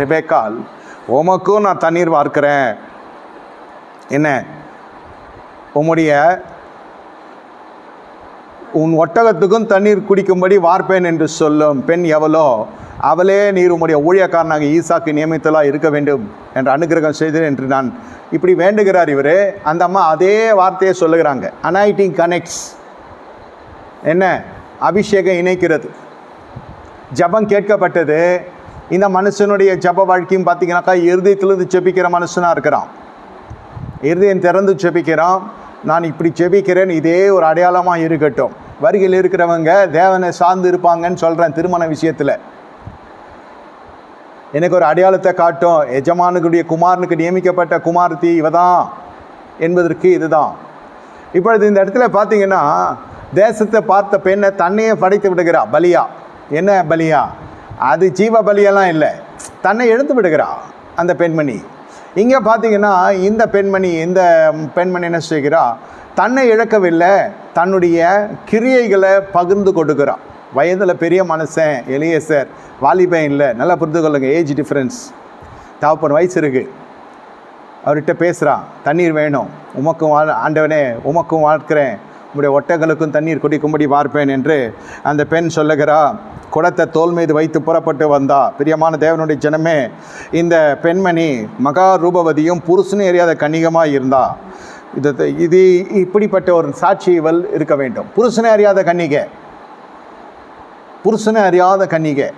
ரெபேக்கால் உமக்கும் நான் தண்ணீர் வார்க்கிறேன். என்ன? உம்முடைய உன் ஒட்டகத்துக்கும் தண்ணீர் குடிக்கும்படி வார்ப்பேன் என்று சொல்லும் பெண் எவளோ அவளே நீர் உம்முடைய ஊழியக்காரனாக ஈசாக்கு நியமித்தலாக இருக்க வேண்டும் என்று அனுகிரகம் செய்தேன் என்று நான் இப்படி வேண்டுகிறார் இவர். அந்த அம்மா அதே வார்த்தையை சொல்லுகிறாங்க. அனாயிட்டிங் கனெக்ட்ஸ் என்ன? அபிஷேகம் இணைக்கிறது. ஜபம் கேட்கப்பட்டது. இந்த மனுஷனுடைய ஜப வாழ்க்கையும் பார்த்தீங்கன்னாக்கா இருதயத்திலிருந்து ஜெபிக்கிற மனுஷனாக இருக்கிறான். இருதயம் திறந்து ஜெபிக்கிறான். நான் இப்படி செபிக்கிறேன் இதே ஒரு அடையாளமாக இருக்கட்டும். வருகையில் இருக்கிறவங்க தேவனை சார்ந்து இருப்பாங்கன்னு சொல்கிறேன் திருமண விஷயத்தில். எனக்கு ஒரு அடையாளத்தை காட்டும். எஜமானுக்குடைய குமாரனுக்கு நியமிக்கப்பட்ட குமார்த்தி இவ தான் என்பதற்கு இதுதான். இப்பொழுது இந்த இடத்துல பார்த்தீங்கன்னா தேசத்தை பார்த்த பெண்ணை தன்னையே படைத்து விடுகிறா பலியா. என்ன பலியா? அது ஜீவ பலியெல்லாம் இல்லை. தன்னை எழுந்து விடுகிறா அந்த பெண்மணி. இங்கே பார்த்தீங்கன்னா இந்த பெண்மணி இந்த பெண்மணி என்ன செய்கிறா? தன்னை இழக்கவில்லை தன்னுடைய கிரியைகளை பகிர்ந்து கொடுக்குறா. வயதில் பெரிய மனுஷன் எலியசர் வாலிபன் இல்லை. நல்லா புரிந்து கொள்ளுங்க ஏஜ் டிஃப்ரென்ஸ் தகப்பன் வயசு இருக்குது அவர்கிட்ட பேசுகிறான் தண்ணீர் வேணும். உமக்கும் வாழ் ஆண்டவனே உமக்கும் வாழ்க்கிறேன் உம்முடைய ஒட்டகளுக்கும் தண்ணீர் குடிக்கும்படி பார்ப்பேன் என்று அந்த பெண் சொல்லுகிறா. குடத்தை தோல் மீது வைத்து புறப்பட்டு வந்தா. பிரியமான தேவனுடைய ஜனமே இந்த பெண்மணி மகா ரூபவதியும் புருஷனும் எரியாத கன்னிகமாக இருந்தா. இது இது இப்படிப்பட்ட ஒரு சாட்சி இவள் இருக்க வேண்டும். புருஷனை அறியாத கன்னிகை. புருஷனை அறியாத கன்னிகை.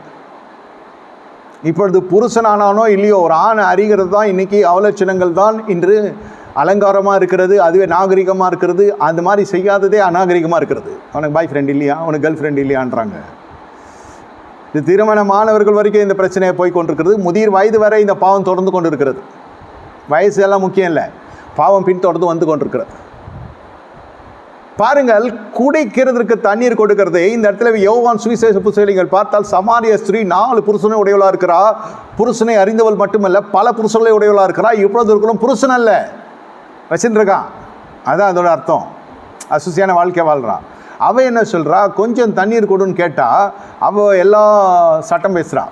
இப்பொழுது புருஷனானானோ இல்லையோ ஒரு ஆணை அறிகிறது தான். இன்றைக்கி அவலட்சணங்கள் தான் இன்று அலங்காரமாக இருக்கிறது அதுவே நாகரிகமாக இருக்கிறது அந்த மாதிரி செய்யாததே அநாகரிகமாக இருக்கிறது. அவனுக்கு பாய் ஃப்ரெண்ட் இல்லையா? அவனுக்கு கேர்ள் ஃப்ரெண்ட் இல்லையான்றாங்க. இது திருமணமானவர்கள் வரைக்கும் இந்த பிரச்சனையை போய் கொண்டிருக்கிறது. முதிர் வயது வரை இந்த பாவம் தொடர்ந்து கொண்டு இருக்கிறது வயசு எல்லாம் முக்கியம் இல்லை. பாவம் பின் தொடர்ந்து வந்து கொண்டிருக்கிறது. பாருங்கள் குடிக்கிறதுக்கு தண்ணீர் கொடுக்கறது இந்த இடத்துல யோவான் சுவிசேஷ புஸ்தகங்கள் பார்த்தால் சமாரிய ஸ்திரீ நாலு புருஷனை உடையவளாக இருக்கிறா. புருஷனை அறிந்தவள் மட்டுமல்ல பல புருஷர்களை உடையவளாக இருக்கிறா. இப்பொழுது இருக்கிறோம் புருஷன் அல்ல. வச்சுட்டு அதுதான் அதோட அர்த்தம். அசுசியான வாழ்க்கை வாழ்கிறான் அவள் என்ன சொல்கிறா கொஞ்சம் தண்ணீர் கொடுன்னு கேட்டால் அவள் எல்லா சட்டம் பேசுகிறா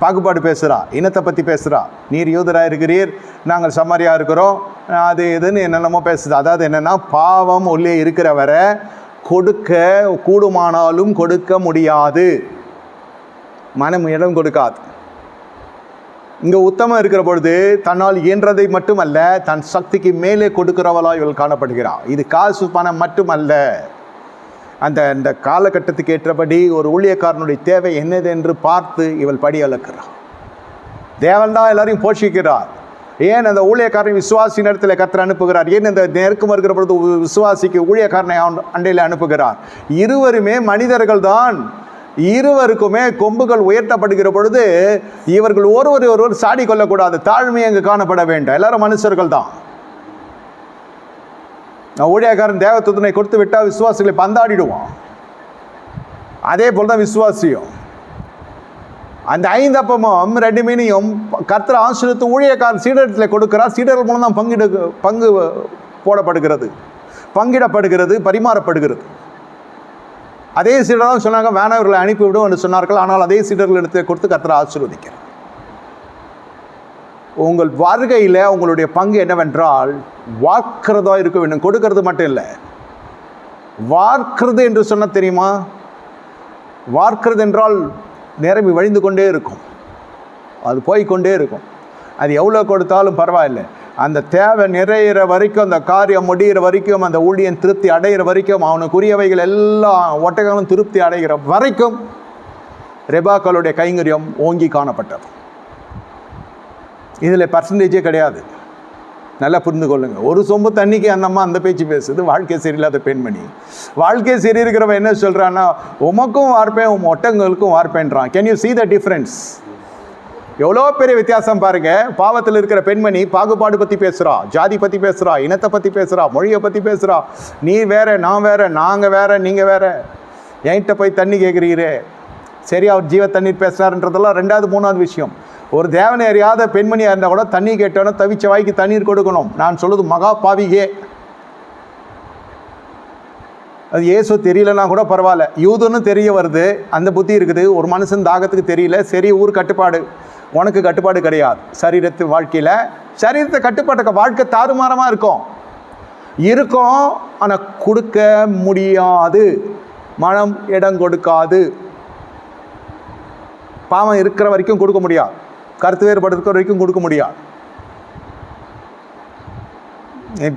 பாகுபாடு பேசுகிறா இனத்தை பற்றி பேசுகிறா நீர் யூதராக இருக்கிறீர். நாங்கள் சமாரியாக இருக்கிறோம். அது இதுன்னு என்னென்னமோ பேசுது. அதாவது என்னென்னா பாவம் உள்ளே இருக்கிறவரை கொடுக்க கூடுமானாலும் கொடுக்க முடியாது. மனம் இடம் கொடுக்காது. இங்கே உத்தமம் இருக்கிற பொழுது தன்னால் இயன்றதை மட்டுமல்ல தன் சக்திக்கு மேலே கொடுக்கிறவளா இவள் காணப்படுகிறாள் இது காசு பணம் மட்டுமல்ல. அந்த அந்த காலகட்டத்துக்கு ஏற்றபடி ஒரு ஊழியக்காரனுடைய தேவை என்னது என்று பார்த்து இவள் படி அளக்கிறாள் தேவன் தான் எல்லாரையும் போஷிக்கிறார். ஏன் அந்த ஊழியக்காரன் விசுவாசி நேரத்தில் கத்திர அனுப்புகிறார்? ஏன் இந்த நெருக்கம் இருக்கிற பொழுது விசுவாசிக்கு ஊழியக்காரனை அண்டையில் அனுப்புகிறார்? இருவருமே மனிதர்கள் தான் இருவருக்குமே கொம்புகள் உயர்த்தப்படுகிற பொழுது இவர்கள் ஒருவர் ஒருவர் சாடி கொள்ளக்கூடாது தாழ்மை அங்கு காணப்பட வேண்டும். எல்லாரும் மனுஷர்கள் தான். ஊழியக்காரன் தேவத்துவத்தினை கொடுத்து விட்டால் விசுவாசிகளை பந்தாடிடுவான். அதே போல் தான் விசுவாசியும். அந்த ஐந்து அப்பமும் ரெண்டு மீனையும் கர்த்தர் ஆசிரியத்து ஊழியக்காரன் சீடத்தில் கொடுக்கிறார். சீடர்கள் மூலம் தான் பங்கிடு பங்கு போடப்படுகிறது. பங்கிடப்படுகிறது பரிமாறப்படுகிறது. அதே சீடர் தான் சொன்னாங்க வேணவர்களை அனுப்பிவிடும் என்று சொன்னார்கள். ஆனால் அதே சீடர்கள் எடுத்து கொடுத்து கத்திர ஆசீர்வதிக்கிறார் உங்கள் வருகையில் உங்களுடைய பங்கு என்னவென்றால் வார்க்கிறதா இருக்க வேண்டும். கொடுக்கறது மட்டும் இல்லை. வார்க்கிறது என்று சொன்ன தெரியுமா? வார்க்கிறது என்றால் நிரம்பி வழிந்து கொண்டே இருக்கும். அது போய்க்கொண்டே இருக்கும். அது எவ்வளோ கொடுத்தாலும் பரவாயில்லை. அந்த தேவை நிறையிற வரைக்கும் அந்த காரியம் முடிகிற வரைக்கும் அந்த ஊழியன் திருப்தி அடைகிற வரைக்கும் அவனுக்குரியவைகள் எல்லாம் ஒட்டகங்களும் திருப்தி அடைகிற வரைக்கும் ரெபாக்களுடைய கைங்கரியம் ஓங்கி காணப்பட்டது. இதில் பர்சன்டேஜே கிடையாது. நல்லா புரிந்து கொள்ளுங்கள் ஒரு சொம்பு தண்ணிக்கு அந்த அம்மா அந்த பேச்சு பேசுது வாழ்க்கை சரியில்லாத பெண்மணி. வாழ்க்கை சரி இருக்கிறவன் என்ன சொல்கிறான்னா உமக்கும் வார்ப்பேன் உன் ஒட்டங்களுக்கும் வார்ப்பேன்றான். Can you see the difference எவ்வளோ பெரிய வித்தியாசம் பாருங்க. பாவத்தில் இருக்கிற பெண்மணி பாகுபாடு பற்றி பேசுகிறா ஜாதி பற்றி பேசுகிறா இனத்தை பற்றி பேசுகிறா மொழியை பற்றி பேசுகிறா நீ வேற நான் வேற நாங்கள் வேற நீங்கள் வேற. என்கிட்ட போய் தண்ணி கேட்குறீரே சரி அவர் ஜீவ தண்ணீர் பேசுகிறாருன்றதெல்லாம் ரெண்டாவது மூணாவது விஷயம். ஒரு தேவனை அறியாத பெண்மணியாக இருந்தால் கூட தண்ணி கேட்டோன்னா தவிச்ச வாய்க்கு தண்ணீர் கொடுக்கணும். நான் சொல்லுது மகா பாவிகே அது ஏசு தெரியலனா கூட பரவாயில்ல. யூதுன்னு தெரிய வருது. அந்த புத்தி இருக்குது. ஒரு மனுஷன் தாகத்துக்கு தெரியல. சரி ஊர் கட்டுப்பாடு. உனக்கு கட்டுப்பாடு கிடையாது. சரீரத்து வாழ்க்கையில் சரீரத்தை கட்டுப்பாட்டுக்க வாழ்க்கை தாறுமாறமாக இருக்கும். இருக்கும் ஆனால் கொடுக்க முடியாது. மனம் இடம் கொடுக்காது. பாவம் இருக்கிற வரைக்கும் கொடுக்க முடியாது. கருத்து வேறுபாடு இருக்கிற வரைக்கும் கொடுக்க முடியாது.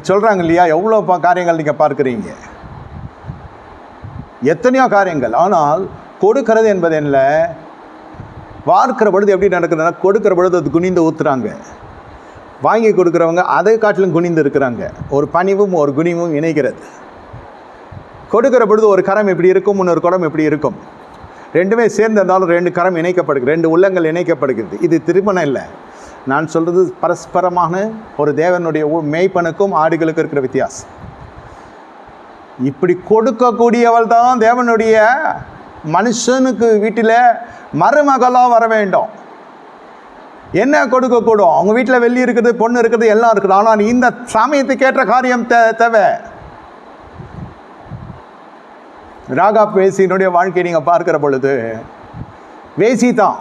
சொல்கிறாங்க இல்லையா எவ்வளோ காரியங்கள் நீங்கள் பார்க்குறீங்க? எத்தனையோ காரியங்கள். ஆனால் கொடுக்கிறது என்பது என்ன? வார்க்கிற பொழுது எப்படி நடக்குதுன்னா கொடுக்கிற பொழுது அது குனிந்து ஊற்றுறாங்க வாங்கி கொடுக்குறவங்க அதை காட்டிலும் குனிந்து இருக்கிறாங்க. ஒரு பணிவும் ஒரு குனிவும் இணைகிறது. கொடுக்கிற பொழுது ஒரு கரம் எப்படி இருக்கும் இன்னொரு குடம் எப்படி இருக்கும்? ரெண்டுமே சேர்ந்திருந்தாலும் ரெண்டு கரம் இணைக்கப்படுகிறது ரெண்டு உள்ளங்கள் இணைக்கப்படுகிறது. இது திருமணம் இல்லை. நான் சொல்கிறது பரஸ்பரமான ஒரு தேவனுடைய ஊ- மேய்ப்பனுக்கும் ஆடுகளுக்கும் இருக்கிற வித்தியாசம். இப்படி கொடுக்கக்கூடியவள் தான் தேவனுடைய மனுஷனுக்கு வீட்டில் மருமகளாக வர வேண்டும். என்ன கொடுக்கக்கூடும்? அவங்க வீட்டில் வெள்ளி இருக்குது பொண்ணு இருக்குது எல்லாம் இருக்குது. ஆனால் இந்த சமயத்துக்கு ஏற்ற காரியம் தே தேவை. ராகா வேசியினுடைய வாழ்க்கையை நீங்கள் பார்க்கிற பொழுது வேசி தான்.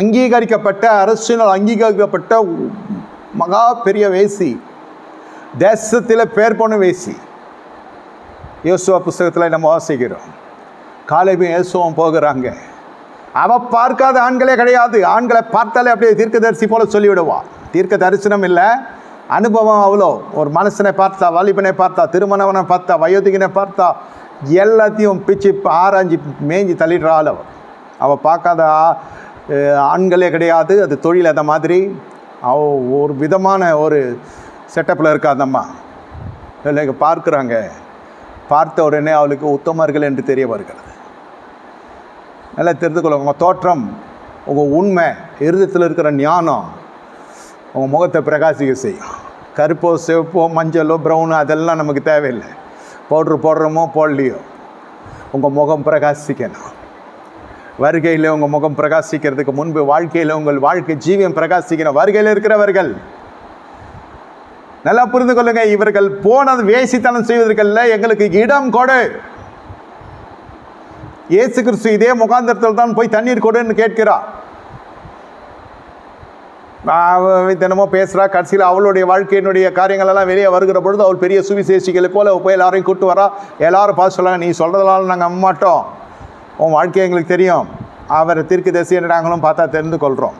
அங்கீகரிக்கப்பட்ட அரசினால் அங்கீகரிக்கப்பட்ட மகா பெரிய வேசி. தேசத்தில் பேர் போன வேசி. யோசுவா புஸ்தகத்தில் நம்ம வாசிக்கிறோம். காலையும் இயேசுவும் போகிறாங்க. அவ பார்க்காத ஆண்களே கிடையாது. ஆண்களை பார்த்தாலே அப்படியே தீர்க்கதரிசி போல சொல்லிவிடுவா. தீர்க்க தரிசனம் இல்லை. அனுபவம் அவ்வளோ. ஒரு மனுஷனை பார்த்தா வாலிபனை பார்த்தா திருமணவனை பார்த்தா வயோதிகனை பார்த்தா எல்லாத்தையும் பிச்சு ஆராய்ஞ்சி மேய்ஞ்சி தள்ளிடுறாள் அவள் அவள் பார்க்காத ஆண்களே கிடையாது. அது தொழில் அந்த மாதிரி. அவ ஒரு விதமான ஒரு செட்டப்பில் இருக்கா இல்லை பார்க்குறாங்க. பார்த்த உடனே அவளுக்கு உத்தமர்கள் என்று தெரிய வருகிறது. நல்லா தெரிந்து கொள்ள உங்கள் தோற்றம் உங்கள் உண்மை இருதத்தில் இருக்கிற ஞானம் உங்கள் முகத்தை பிரகாசிக்க செய்யும். கருப்போ சிவப்போ மஞ்சளோ ப்ரௌனோ அதெல்லாம் நமக்கு தேவையில்லை. பவுட்ரு போடுறோமோ போடலையோ? உங்கள் முகம் பிரகாசிக்கணும். வருகையில் உங்கள் முகம் பிரகாசிக்கிறதுக்கு முன்பு வாழ்க்கையில் உங்கள் வாழ்க்கை ஜீவியம் பிரகாசிக்கணும். வருகையில் இருக்கிறவர்கள் நல்லா புரிந்து கொள்ளுங்க. இவர்கள் போனது வேசித்தனம் செய்வதற்கல்ல. எங்களுக்கு இடம் கொடு. இயேசு கிறிஸ்து இதே முகாந்திரத்தில் தான் போய் தண்ணீர் கொடுன்னு கேட்கிறார். தினமும் பேசுகிறா கடைசியில் அவளுடைய வாழ்க்கையினுடைய காரியங்களெல்லாம் வெளியே வருகிற பொழுது அவள் பெரிய சுவிசேஷிகளை போல போய் எல்லாரையும் கூட்டு வரா. எல்லாரும் பார்த்து சொல்லுவாங்க நீ சொல்கிறதுனால நாங்கள் நம்ப மாட்டோம். உன் வாழ்க்கை எங்களுக்கு தெரியும். அவரை தீர்க்க தரிசி நாங்களும் பார்த்தா தெரிந்து கொள்கிறோம்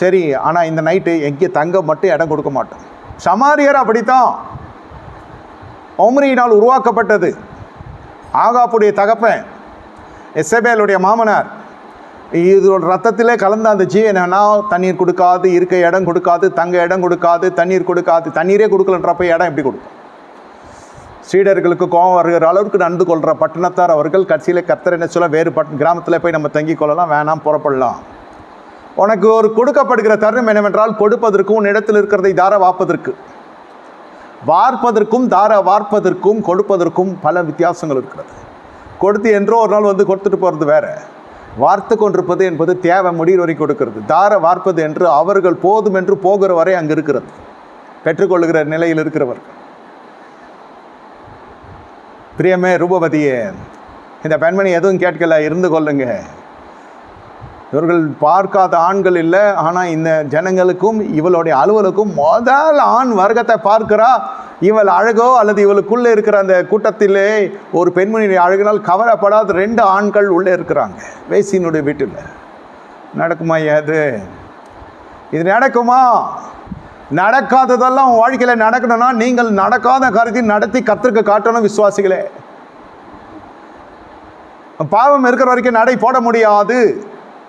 சரி ஆனால் இந்த நைட்டு எங்கே தங்க மட்டும் இடம் கொடுக்க மாட்டோம். சமாரியர் அப்படித்தான் ஒம்ரியினால் உருவாக்கப்பட்டது. ஆகாப்புடைய தகப்பன் எஸ்எபேலுடைய மாமனார் இதோட ரத்தத்திலே கலந்த அந்த ஜீவனா தண்ணீர் கொடுக்காது இருக்க இடம் கொடுக்காது தங்க இடம் கொடுக்காது தண்ணீர் கொடுக்காது தண்ணீரே கொடுக்கலன்றப்ப இடம் எப்படி கொடுக்கும்? சீடர்களுக்கு கோபம் வருகிற அளவுக்கு நடந்து கொள்கிற பட்டணத்தார் அவர்கள் கட்சியில் கர்த்தர் என்ன சொல்ல வேறு பட் கிராமத்தில் போய் நம்ம தங்கிக் கொள்ளலாம் வேணாம் புறப்படலாம். உனக்கு ஒரு கொடுக்கப்படுகிற தருணம் என்னவென்றால் கொடுப்பதற்கும் உன் இடத்தில் இருக்கிறதை தார வாப்பதற்கு வார்ப்பதற்கும் தார வார்ப்பதற்கும் கொடுப்பதற்கும் பல வித்தியாசங்கள் இருக்கிறது. கொடுத்து என்றோ ஒரு நாள் வந்து கொடுத்துட்டு போகிறது வேறு. வார்த்து கொண்டிருப்பது என்பது தேவை முடிவு வரை கொடுக்கிறது. தார வார்ப்பது என்று அவர்கள் போதும் என்று போகிற வரை அங்கே இருக்கிறது. பெற்றுக்கொள்கிற நிலையில் இருக்கிறவர். பிரியமே ரூபவதியே இந்த பெண்மணி எதுவும் கேட்கல இருந்து கொள்ளுங்க. இவர்கள் பார்க்காத ஆண்கள் இல்லை. ஆனால் இந்த ஜனங்களுக்கும் இவளுடைய அலுவலுக்கும் முதல் ஆண் வர்க்கத்தை பார்க்கிறா. இவள் அழகோ அல்லது இவளுக்குள்ளே இருக்கிற அந்த கூட்டத்திலே ஒரு பெண்மணியுடைய அழகினால் கவரப்படாத ரெண்டு ஆண்கள் உள்ளே இருக்கிறாங்க. வேசியினுடைய வீட்டில். நடக்குமா அது? இது நடக்குமா? நடக்காததெல்லாம் வாழ்க்கையில் நடக்கணும்னா நீங்கள் நடக்காத காரியத்தை நடத்தி கத்திருக்க காட்டணும் விசுவாசிகளே. பாவம் இருக்கிற வரைக்கும் நடை போட முடியாது.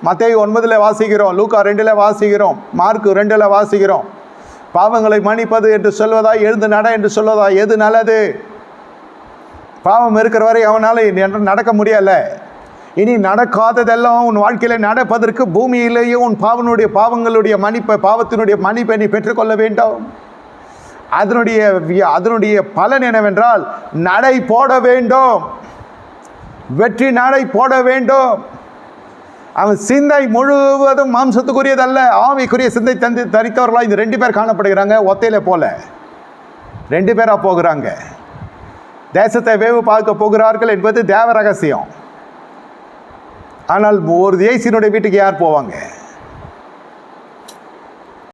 மத்திய ஒன்பதில் வாசிக்கிறோம் லூக்கா ரெண்டில் வாசிக்கிறோம் மார்க்கு ரெண்டில் வாசிக்கிறோம். பாவங்களை மன்னிப்பது என்று சொல்வதா எழுந்து நட என்று சொல்வதா எது நல்லது? பாவம் இருக்கிற வரை அவனால் நடக்க முடியல. இனி நடக்காததெல்லாம் உன் வாழ்க்கையில் நடப்பதற்கு பூமியிலேயே உன் பாவனுடைய பாவங்களுடைய மன்னிப்பை பாவத்தினுடைய மன்னிப்பை நீ பெற்றுக்கொள்ள வேண்டும். அதனுடைய அதனுடைய பலன் என்னவென்றால் நடை போட வேண்டும். வெற்றி நடை போட வேண்டும். அவன் சிந்தை முழுவதும் மாம்சத்துக்குரியதல்ல ஆவிக்குரிய சிந்தை தந்து தரித்தவர்களாக இந்த ரெண்டு பேர் காணப்படுகிறாங்க ஒத்தையில போல. ரெண்டு பேராக போகிறாங்க. தேசத்தை வேவு பார்க்க போகிறார்கள் என்பது தேவ ரகசியம். ஆனால் ஒரு தேசியனுடைய வீட்டுக்கு யார் போவாங்க?